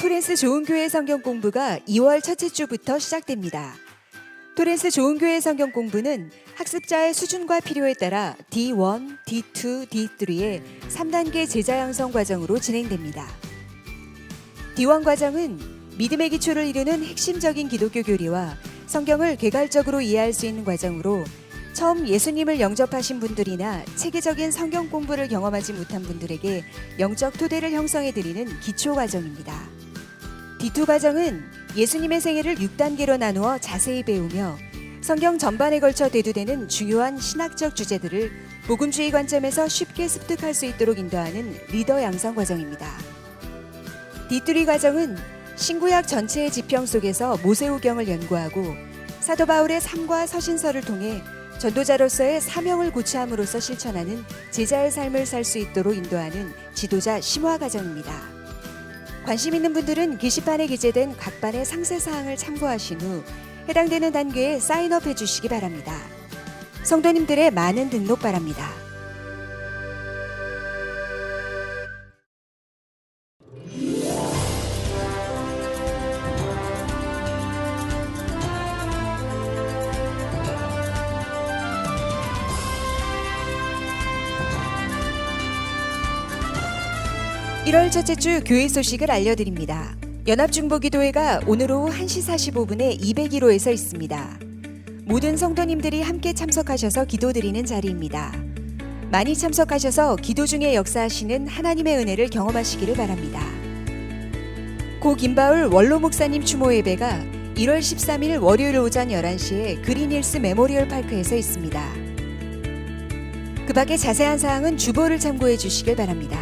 토렌스 좋은교회 성경 공부가 2월 첫째 주부터 시작됩니다. 토렌스 좋은교회 성경 공부는 학습자의 수준과 필요에 따라 D1, D2, D3의 3단계 제자 양성 과정으로 진행됩니다. D1 과정은 믿음의 기초를 이루는 핵심적인 기독교 교리와 성경을 개괄적으로 이해할 수 있는 과정으로 처음 예수님을 영접하신 분들이나 체계적인 성경 공부를 경험하지 못한 분들에게 영적 토대를 형성해 드리는 기초 과정입니다. D2 과정은 예수님의 생애를 6단계로 나누어 자세히 배우며 성경 전반에 걸쳐 대두되는 중요한 신학적 주제들을 복음주의 관점에서 쉽게 습득할 수 있도록 인도하는 리더 양성 과정입니다. D3 과정은 신구약 전체의 지평 속에서 모세오경을 연구하고 사도 바울의 삶과 서신서를 통해 전도자로서의 사명을 고취함으로써 실천하는 제자의 삶을 살 수 있도록 인도하는 지도자 심화 과정입니다. 관심 있는 분들은 게시판에 기재된 각 반의 상세 사항을 참고하신 후 해당되는 단계에 사인업 해 주시기 바랍니다. 성도님들의 많은 등록 바랍니다. 일월 첫째 주 교회 소식을 알려드립니다. 연합중보기도회가 오늘 오후 1시 45분에 201호에서 있습니다. 모든 성도님들이 함께 참석하셔서 기도드리는 자리입니다. 많이 참석하셔서 기도 중에 역사하시는 하나님의 은혜를 경험하시기를 바랍니다. 고 김바울 원로 목사님 추모 예배가 1월 13일 월요일 오전 11시에 그린힐스 메모리얼 파크에서 있습니다. 그 밖에 자세한 사항은 주보를 참고해 주시길 바랍니다.